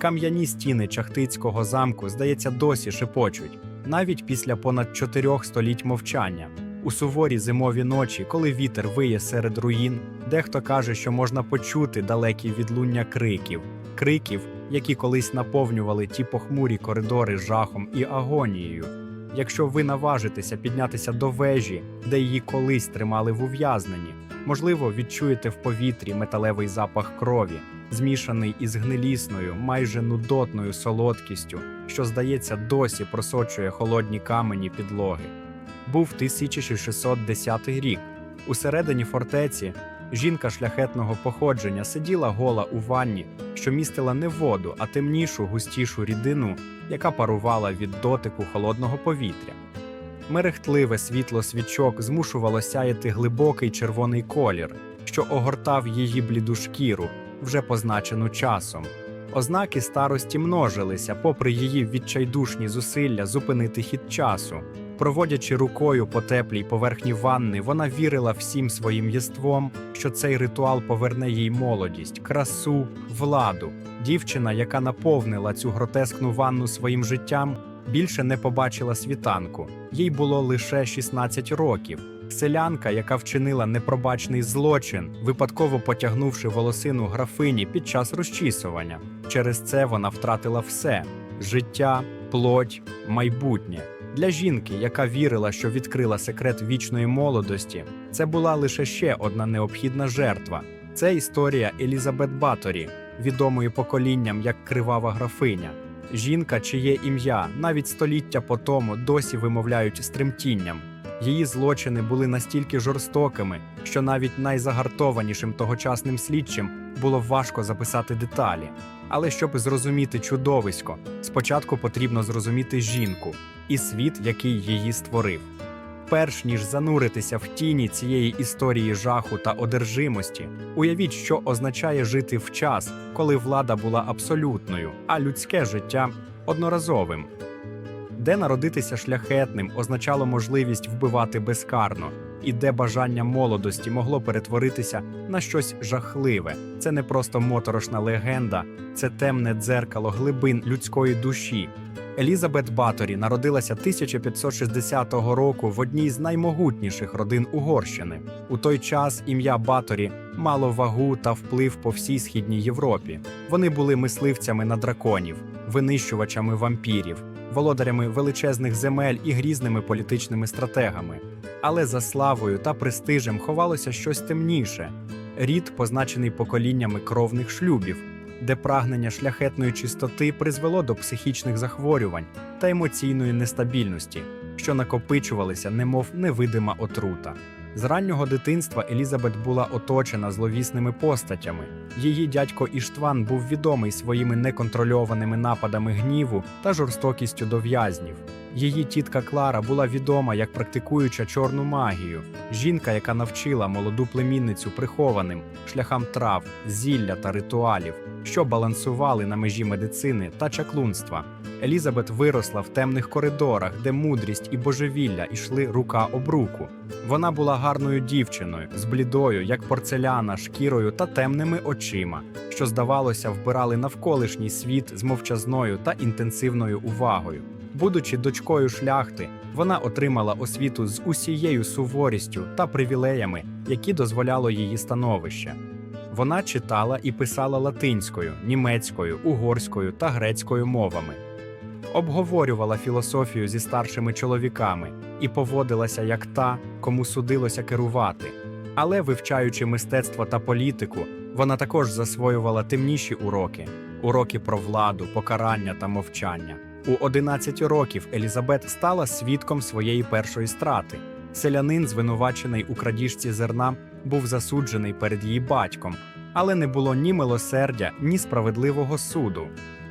Кам'яні стіни Чахтицького замку, здається, досі шепочуть, навіть після понад чотирьох століть мовчання. У суворі зимові ночі, коли вітер виє серед руїн, дехто каже, що можна почути далекі відлуння криків, криків, які колись наповнювали ті похмурі коридори жахом і агонією. Якщо ви наважитеся піднятися до вежі, де її колись тримали в ув'язненні, можливо, відчуєте в повітрі металевий запах крові, змішаний із гнилісною, майже нудотною солодкістю, що, здається, досі просочує холодні камені підлоги. Був 1610 рік. Усередині фортеці жінка шляхетного походження сиділа гола у ванні, що містила не воду, а темнішу, густішу рідину, яка парувала від дотику холодного повітря. Мерехтливе світло свічок змушувало сяяти глибокий червоний колір, що огортав її бліду шкіру, вже позначену часом. Ознаки старості множилися, попри її відчайдушні зусилля зупинити хід часу. Проводячи рукою по теплій поверхні ванни, вона вірила всім своїм єством, що цей ритуал поверне їй молодість, красу, владу. Дівчина, яка наповнила цю гротескну ванну своїм життям, більше не побачила світанку. Їй було лише 16 років. Селянка, яка вчинила непробачний злочин, випадково потягнувши волосину графині під час розчісування. Через це вона втратила все: життя, плоть, майбутнє. Для жінки, яка вірила, що відкрила секрет вічної молодості, це була лише ще одна необхідна жертва. Це історія Елізабет Баторі, відомої поколінням як кривава графиня. Жінка, чиє ім'я навіть століття по тому досі вимовляють з тремтінням. Її злочини були настільки жорстокими, що навіть найзагартованішим тогочасним слідчим було важко записати деталі. Але щоб зрозуміти чудовисько, спочатку потрібно зрозуміти жінку і світ, який її створив. Перш ніж зануритися в тіні цієї історії жаху та одержимості, уявіть, що означає жити в час, коли влада була абсолютною, а людське життя одноразовим. Де народитися шляхетним означало можливість вбивати безкарно, і де бажання молодості могло перетворитися на щось жахливе. Це не просто моторошна легенда, це темне дзеркало глибин людської душі. Елізабет Баторі народилася 1560 року в одній з наймогутніших родин Угорщини. У той час ім'я Баторі мало вагу та вплив по всій східній Європі. Вони були мисливцями на драконів, винищувачами вампірів, володарями величезних земель і грізними політичними стратегами. Але за славою та престижем ховалося щось темніше рід, позначений поколіннями кровних шлюбів, де прагнення шляхетної чистоти призвело до психічних захворювань та емоційної нестабільності, що накопичувалися, немов невидима отрута. З раннього дитинства Елізабет була оточена зловісними постатями. Її дядько Іштван був відомий своїми неконтрольованими нападами гніву та жорстокістю до в'язнів. Її тітка Клара була відома як практикуюча чорну магію, жінка, яка навчила молоду племінницю прихованим шляхам трав, зілля та ритуалів, що балансували на межі медицини та чаклунства. Елізабет виросла в темних коридорах, де мудрість і божевілля йшли рука об руку. Вона була гарною дівчиною, з блідою, як порцеляна, шкірою та темними очима, що, здавалося, вбирали навколишній світ з мовчазною та інтенсивною увагою. Будучи дочкою шляхти, вона отримала освіту з усією суворістю та привілеями, які дозволяло її становище. Вона читала і писала латинською, німецькою, угорською та грецькою мовами, обговорювала філософію зі старшими чоловіками і поводилася як та, кому судилося керувати. Але, вивчаючи мистецтво та політику, вона також засвоювала темніші уроки уроки про владу, покарання та мовчання. У 11 років Елізабет стала свідком своєї першої страти. Селянин, звинувачений у крадіжці зерна, був засуджений перед її батьком, але не було ні милосердя, ні справедливого суду.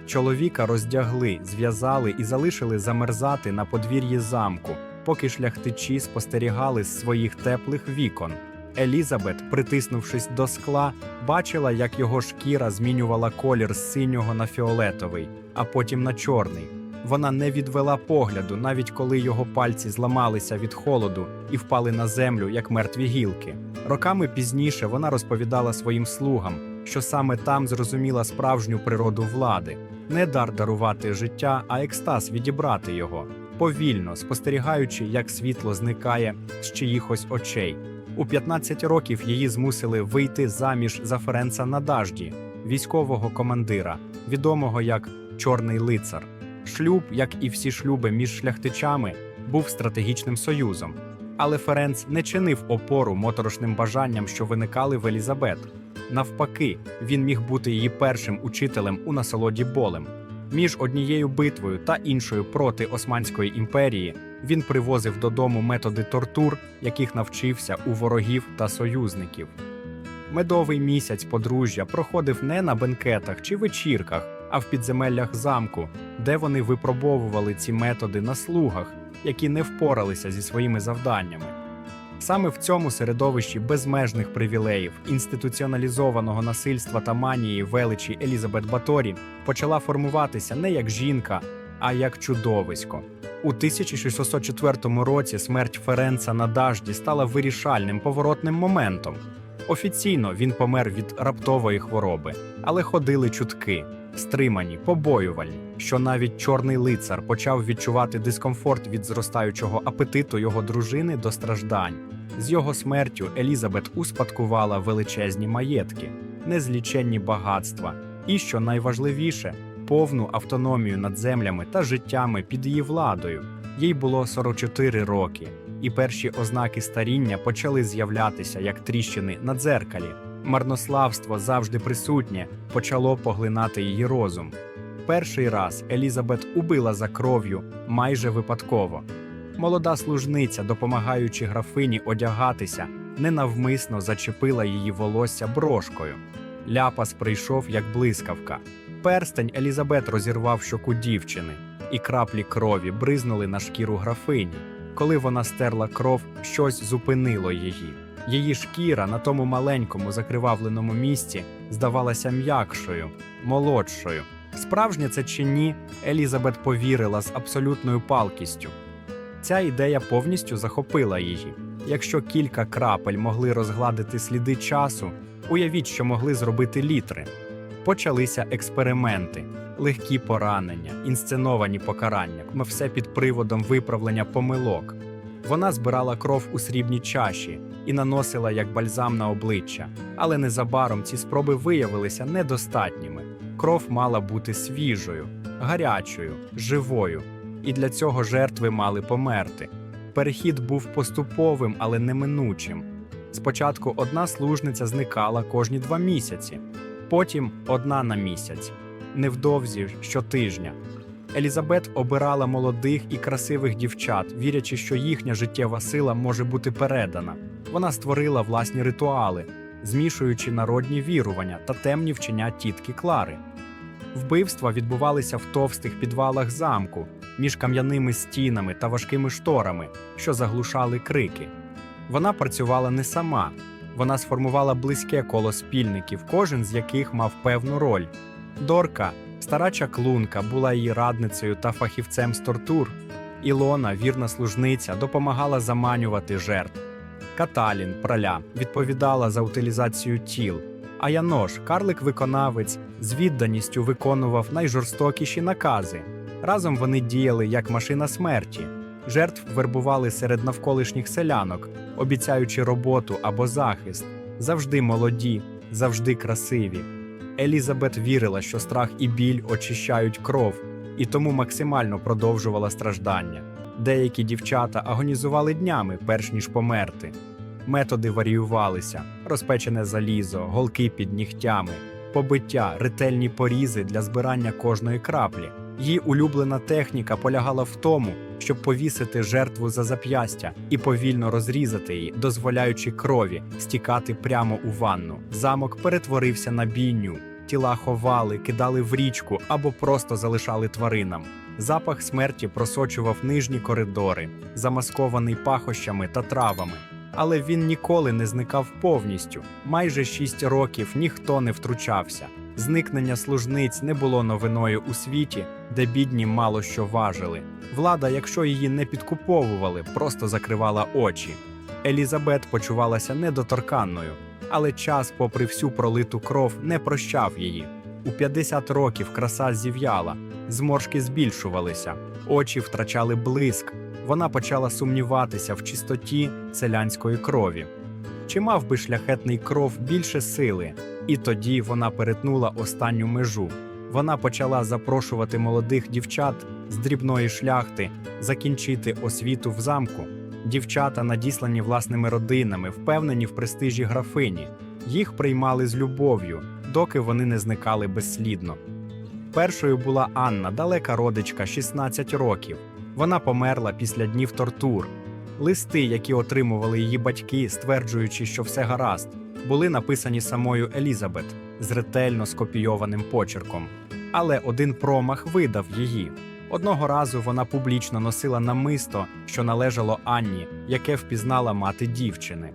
Чоловіка роздягли, зв'язали і залишили замерзати на подвір'ї замку, поки шляхтичі спостерігали з своїх теплих вікон. Елізабет, притиснувшись до скла, бачила, як його шкіра змінювала колір з синього на фіолетовий, а потім на чорний. Вона не відвела погляду, навіть коли його пальці зламалися від холоду і впали на землю, як мертві гілки. Роками пізніше вона розповідала своїм слугам, що саме там зрозуміла справжню природу влади. Не дар дарувати життя, а екстаз відібрати його, повільно спостерігаючи, як світло зникає з чиїхось очей. У 15 років її змусили вийти заміж за Ференца Надажді, військового командира, відомого як Чорний лицар. Шлюб, як і всі шлюби між шляхтичами, був стратегічним союзом. Але Ференц не чинив опору моторошним бажанням, що виникали в Елізабет. Навпаки, він міг бути її першим учителем у насолоді болем. Між однією битвою та іншою проти Османської імперії він привозив додому методи тортур, яких навчився у ворогів та союзників. Медовий місяць подружжя проходив не на бенкетах чи вечірках, а в підземеллях замку, де вони випробовували ці методи на слугах, які не впоралися зі своїми завданнями. Саме в цьому середовищі безмежних привілеїв, інституціоналізованого насильства та манії величі Елізабет Баторі почала формуватися не як жінка, а як чудовисько. У 1604 році смерть Ференца на Дажді стала вирішальним поворотним моментом. Офіційно він помер від раптової хвороби, але ходили чутки, стримані, побоювальні, що навіть чорний лицар почав відчувати дискомфорт від зростаючого апетиту його дружини до страждань. З його смертю Елізабет успадкувала величезні маєтки, незліченні багатства і, що найважливіше, повну автономію над землями та життями під її владою. Їй було 44 роки, і перші ознаки старіння почали з'являтися як тріщини на дзеркалі. Марнославство завжди присутнє почало поглинати її розум. Перший раз Елізабет убила за кров'ю майже випадково. Молода служниця, допомагаючи графині одягатися, ненавмисно зачепила її волосся брошкою. Ляпас прийшов як блискавка. Перстень Елізабет розірвав щоку дівчини, і краплі крові бризнули на шкіру графині. Коли вона стерла кров, щось зупинило її. Її шкіра на тому маленькому закривавленому місці здавалася м'якшою, молодшою. Справжнє це чи ні, Елізабет повірила з абсолютною палкістю. Ця ідея повністю захопила її. Якщо кілька крапель могли розгладити сліди часу, уявіть, що могли зробити літри. Почалися експерименти, легкі поранення, інсценовані покарання, все під приводом виправлення помилок. Вона збирала кров у срібній чаші і наносила як бальзам на обличчя, але незабаром ці спроби виявилися недостатніми. Кров мала бути свіжою, гарячою, живою, і для цього жертви мали померти. Перехід був поступовим, але неминучим. Спочатку одна служниця зникала кожні два місяці, потім одна на місяць, невдовзі щотижня. Елізабет обирала молодих і красивих дівчат, вірячи, що їхня життєва сила може бути передана. Вона створила власні ритуали, змішуючи народні вірування та темні вчення тітки Клари. Вбивства відбувалися в товстих підвалах замку, між кам'яними стінами та важкими шторами, що заглушали крики. Вона працювала не сама, вона сформувала близьке коло спільників, кожен з яких мав певну роль. Дорка, стара чаклунка, була її радницею та фахівцем з тортур. Ілона, вірна служниця, допомагала заманювати жертв. Каталін, праля, відповідала за утилізацію тіл. А Янош, карлик-виконавець, з відданістю виконував найжорстокіші накази. Разом вони діяли як машина смерті. Жертв вербували серед навколишніх селянок, обіцяючи роботу або захист. Завжди молоді, завжди красиві. Елізабет вірила, що страх і біль очищають кров, і тому максимально продовжувала страждання. Деякі дівчата агонізували днями, перш ніж померти. Методи варіювалися: розпечене залізо, голки під нігтями, побиття, ретельні порізи для збирання кожної краплі. Її улюблена техніка полягала в тому, щоб повісити жертву за зап'ястя і повільно розрізати її, дозволяючи крові стікати прямо у ванну. Замок перетворився на бійню. Тіла ховали, кидали в річку або просто залишали тваринам. Запах смерті просочував нижні коридори, замаскований пахощами та травами. Але він ніколи не зникав повністю. Майже шість років ніхто не втручався. Зникнення служниць не було новиною у світі, де бідні мало що важили. Влада, якщо її не підкуповували, просто закривала очі. Елізабет почувалася недоторканною, але час, попри всю пролиту кров, не прощав її. У 50 років краса зів'яла, зморшки збільшувалися, очі втрачали блиск. Вона почала сумніватися в чистоті селянської крові. Чи мав би шляхетний кров більше сили? І тоді вона перетнула останню межу. Вона почала запрошувати молодих дівчат з дрібної шляхти закінчити освіту в замку. Дівчата, надіслані власними родинами, впевнені в престижі графині. Їх приймали з любов'ю, доки вони не зникали безслідно. Першою була Анна, далека родичка, 16 років. Вона померла після днів тортур. Листи, які отримували її батьки, стверджуючи, що все гаразд, були написані самою Елізабет з ретельно скопійованим почерком. Але один промах видав її. Одного разу вона публічно носила намисто, що належало Анні, яке впізнала мати дівчини.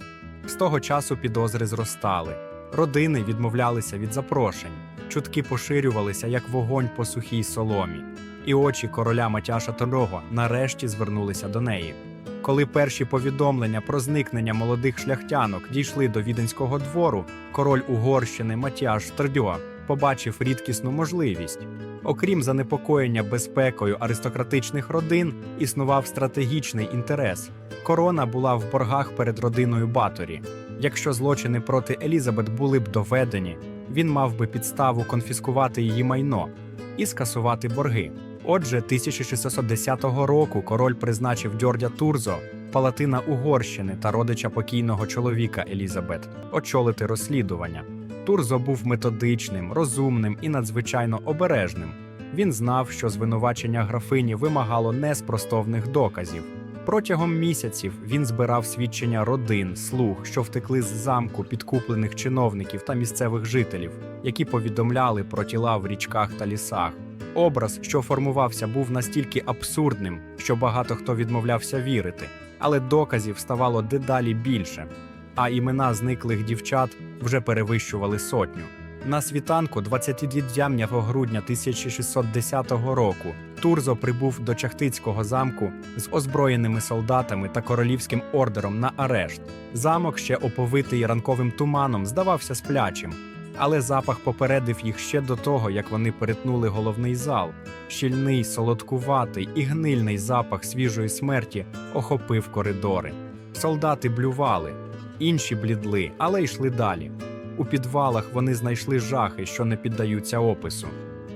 З того часу підозри зростали. Родини відмовлялися від запрошень, чутки поширювалися, як вогонь по сухій соломі, і очі короля Матяша Торого нарешті звернулися до неї. Коли перші повідомлення про зникнення молодих шляхтянок дійшли до віденського двору, король Угорщини Матіаш Трдьо побачив рідкісну можливість. Окрім занепокоєння безпекою аристократичних родин, існував стратегічний інтерес. Корона була в боргах перед родиною Баторі. Якщо злочини проти Елізабет були б доведені, він мав би підставу конфіскувати її майно і скасувати борги. Отже, 1610 року король призначив Дьордя Турзо, палатина Угорщини та родича покійного чоловіка Елізабет, очолити розслідування. Турзо був методичним, розумним і надзвичайно обережним. Він знав, що звинувачення графині вимагало неспростовних доказів. Протягом місяців він збирав свідчення родин, слуг, що втекли з замку підкуплених чиновників та місцевих жителів, які повідомляли про тіла в річках та лісах. Образ, що формувався, був настільки абсурдним, що багато хто відмовлявся вірити, але доказів ставало дедалі більше. А імена зниклих дівчат вже перевищували сотню. На світанку 29 грудня 1610 року Турзо прибув до Чахтицького замку з озброєними солдатами та королівським ордером на арешт. Замок, ще оповитий ранковим туманом, здавався сплячим, але запах попередив їх ще до того, як вони перетнули головний зал. Щільний, солодкуватий і гнильний запах свіжої смерті охопив коридори. Солдати блювали, інші блідли, але йшли далі. У підвалах вони знайшли жахи, що не піддаються опису.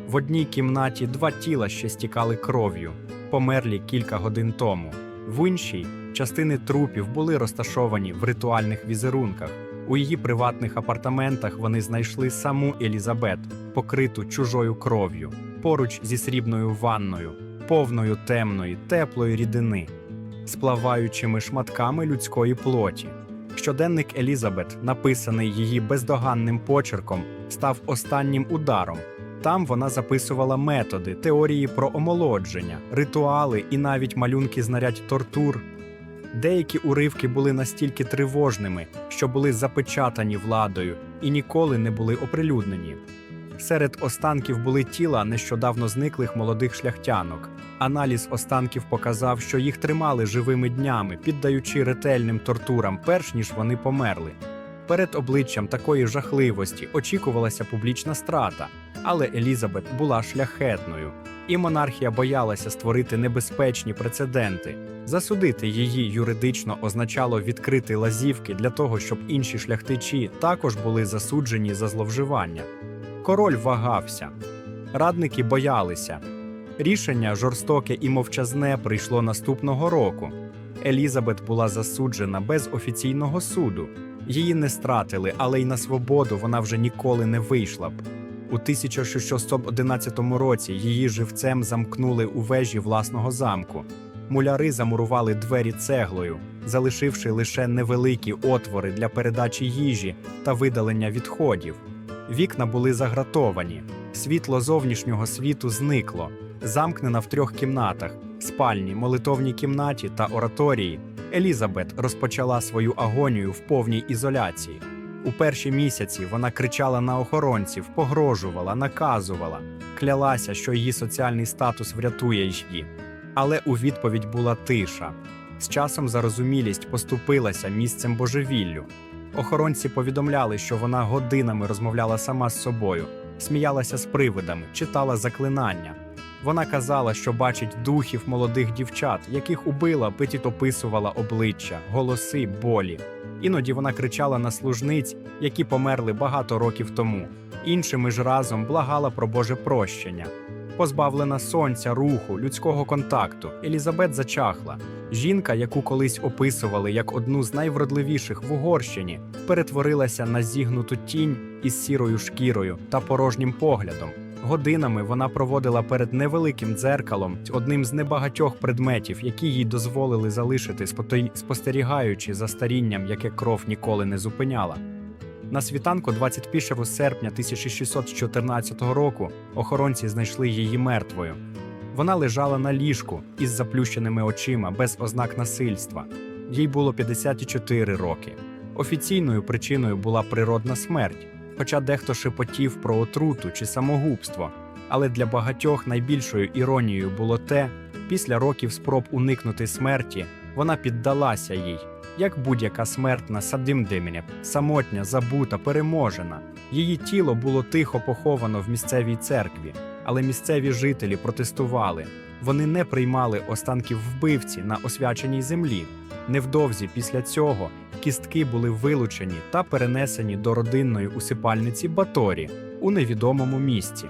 В одній кімнаті два тіла ще стікали кров'ю, померлі кілька годин тому. В іншій частини трупів були розташовані в ритуальних візерунках. У її приватних апартаментах вони знайшли саму Елізабет, покриту чужою кров'ю, поруч зі срібною ванною, повною темної, теплої рідини, з плаваючими шматками людської плоті. Щоденник Елізабет, написаний її бездоганним почерком, став останнім ударом. Там вона записувала методи, теорії про омолодження, ритуали і навіть малюнки знарядь тортур. Деякі уривки були настільки тривожними, що були запечатані владою і ніколи не були оприлюднені. Серед останків були тіла нещодавно зниклих молодих шляхтянок. Аналіз останків показав, що їх тримали живими днями, піддаючи ретельним тортурам, перш ніж вони померли. Перед обличчям такої жахливості очікувалася публічна страта, але Елізабет була шляхетною, і монархія боялася створити небезпечні прецеденти. Засудити її юридично означало відкрити лазівки для того, щоб інші шляхтичі також були засуджені за зловживання. Король вагався, радники боялися. Рішення жорстоке і мовчазне прийшло наступного року. Елізабет була засуджена без офіційного суду. Її не стратили, але й на свободу вона вже ніколи не вийшла б. У 1611 році її живцем замкнули у вежі власного замку. Муляри замурували двері цеглою, залишивши лише невеликі отвори для передачі їжі та видалення відходів. Вікна були загратовані, світло зовнішнього світу зникло, замкнена в трьох кімнатах спальні, молитовній кімнаті та ораторії. Елізабет розпочала свою агонію в повній ізоляції. У перші місяці вона кричала на охоронців, погрожувала, наказувала, клялася, що її соціальний статус врятує її. Але у відповідь була тиша. З часом зарозумілість поступилася місцем божевіллю. Охоронці повідомляли, що вона годинами розмовляла сама з собою, сміялася з привидами, читала заклинання. Вона казала, що бачить духів молодих дівчат, яких убила, петіт описувала обличчя, голоси, болі. Іноді вона кричала на служниць, які померли багато років тому. Іншими ж разом благала про Боже прощення. Позбавлена сонця, руху, людського контакту, Елізабет зачахла. Жінка, яку колись описували як одну з найвродливіших в Угорщині, перетворилася на зігнуту тінь із сірою шкірою та порожнім поглядом. Годинами вона проводила перед невеликим дзеркалом, одним з небагатьох предметів, які їй дозволили залишити, спостерігаючи за старінням, яке кров ніколи не зупиняла. На світанку 21 серпня 1614 року охоронці знайшли її мертвою. Вона лежала на ліжку із заплющеними очима без ознак насильства. Їй було 54 роки. Офіційною причиною була природна смерть, хоча дехто шепотів про отруту чи самогубство. Але для багатьох найбільшою іронією було те, після років спроб уникнути смерті, вона піддалася їй, як будь-яка смертна садимдемінеп, самотня, забута, переможена. Її тіло було тихо поховано в місцевій церкві, але місцеві жителі протестували. Вони не приймали останків вбивці на освяченій землі. Невдовзі після цього кістки були вилучені та перенесені до родинної усипальниці Баторі у невідомому місці.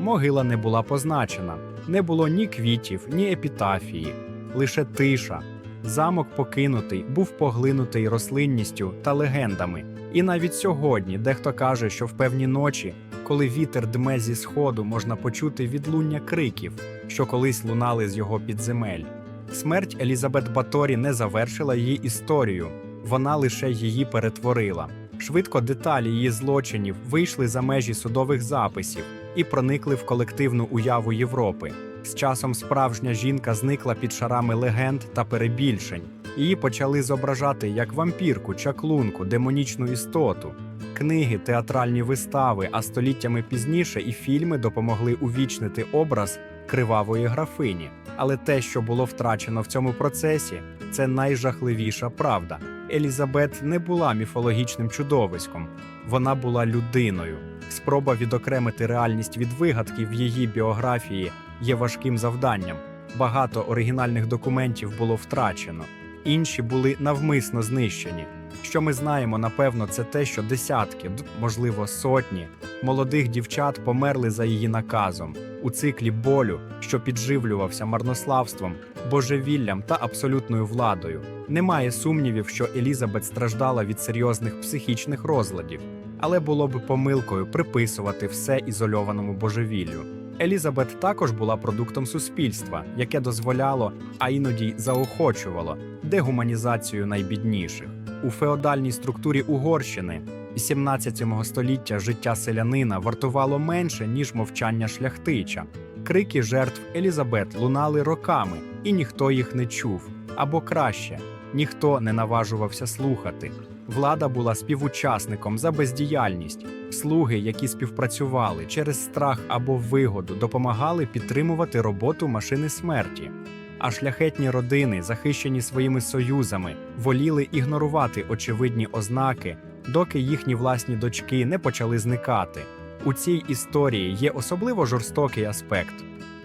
Могила не була позначена, не було ні квітів, ні епітафії, лише тиша. Замок покинутий був поглинутий рослинністю та легендами. І навіть сьогодні дехто каже, що в певні ночі, коли вітер дме зі сходу, можна почути відлуння криків, що колись лунали з його підземель. Смерть Елізабет Баторі не завершила її історію, вона лише її перетворила. Швидко деталі її злочинів вийшли за межі судових записів і проникли в колективну уяву Європи. З часом справжня жінка зникла під шарами легенд та перебільшень. Її почали зображати як вампірку, чаклунку, демонічну істоту. Книги, театральні вистави, а століттями пізніше і фільми допомогли увічнити образ кривавої графині. Але те, що було втрачено в цьому процесі, це найжахливіша правда. Елізабет не була міфологічним чудовиськом, вона була людиною. Спроба відокремити реальність від вигадків в її біографії є важким завданням. Багато оригінальних документів було втрачено, інші були навмисно знищені. Що ми знаємо, напевно, це те, що десятки, можливо, сотні молодих дівчат померли за її наказом у циклі болю, що підживлювався марнославством, божевіллям та абсолютною владою. Немає сумнівів, що Елізабет страждала від серйозних психічних розладів, але було б помилкою приписувати все ізольованому божевіллю. Елізабет також була продуктом суспільства, яке дозволяло, а іноді й заохочувало дегуманізацію найбідніших. У феодальній структурі Угорщини 17 століття життя селянина вартувало менше, ніж мовчання шляхтича. Крики жертв Елізабет лунали роками, і ніхто їх не чув. Або краще, ніхто не наважувався слухати. Влада була співучасником за бездіяльність. Слуги, які співпрацювали через страх або вигоду, допомагали підтримувати роботу машини смерті. А шляхетні родини, захищені своїми союзами, воліли ігнорувати очевидні ознаки, доки їхні власні дочки не почали зникати. У цій історії є особливо жорстокий аспект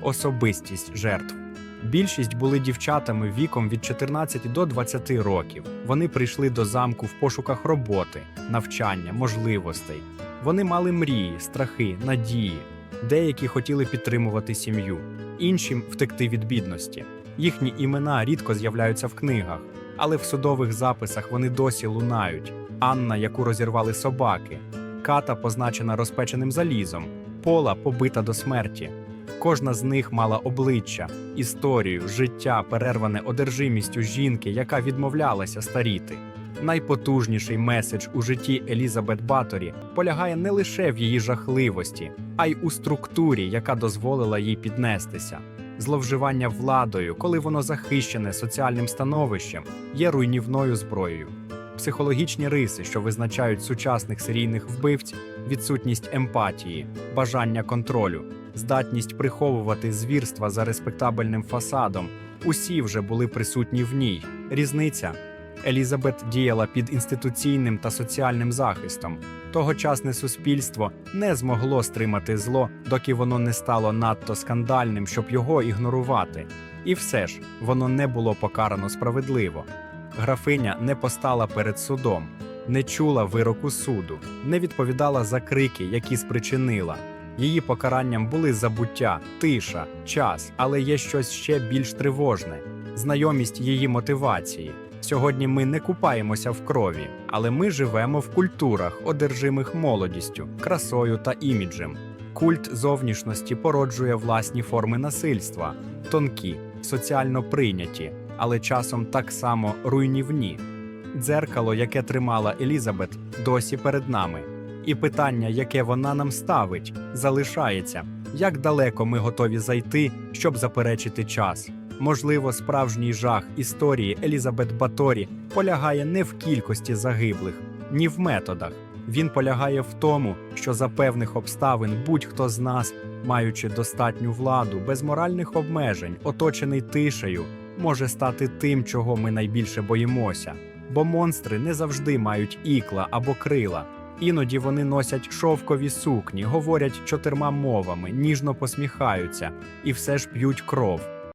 особистість жертв. Більшість були дівчатами віком від 14 до 20 років. Вони прийшли до замку в пошуках роботи, навчання, можливостей. Вони мали мрії, страхи, надії. Деякі хотіли підтримувати сім'ю, іншим втекти від бідності. Їхні імена рідко з'являються в книгах, але в судових записах вони досі лунають. Анна, яку розірвали собаки, ката, позначена розпеченим залізом, пола побита до смерті. Кожна з них мала обличчя, історію, життя, перерване одержимістю жінки, яка відмовлялася старіти. Найпотужніший меседж у житті Елізабет Баторі полягає не лише в її жахливості, а й у структурі, яка дозволила їй піднестися. Зловживання владою, коли воно захищене соціальним становищем, є руйнівною зброєю. Психологічні риси, що визначають сучасних серійних вбивць, відсутність емпатії, бажання контролю, здатність приховувати звірства за респектабельним фасадом, усі вже були присутні в ній. Різниця Елізабет діяла під інституційним та соціальним захистом. Тогочасне суспільство не змогло стримати зло, доки воно не стало надто скандальним, щоб його ігнорувати. І все ж воно не було покарано справедливо. Графиня не постала перед судом, не чула вироку суду, не відповідала за крики, які спричинила. Її покаранням були забуття, тиша, час, але є щось ще більш тривожне знайомість її мотивації. Сьогодні ми не купаємося в крові, але ми живемо в культурах, одержимих молодістю, красою та іміджем. Культ зовнішності породжує власні форми насильства, тонкі, соціально прийняті, але часом так само руйнівні. Дзеркало, яке тримала Елізабет, досі перед нами. І питання, яке вона нам ставить, залишається: як далеко ми готові зайти, щоб заперечити час? Можливо, справжній жах історії Елізабет Баторі полягає не в кількості загиблих, ні в методах. Він полягає в тому, що за певних обставин будь-хто з нас, маючи достатню владу, без моральних обмежень, оточений тишею, може стати тим, чого ми найбільше боїмося. Бо монстри не завжди мають ікла або крила. Іноді вони носять шовкові сукні, говорять чотирма мовами, ніжно посміхаються і все ж п'ють кров.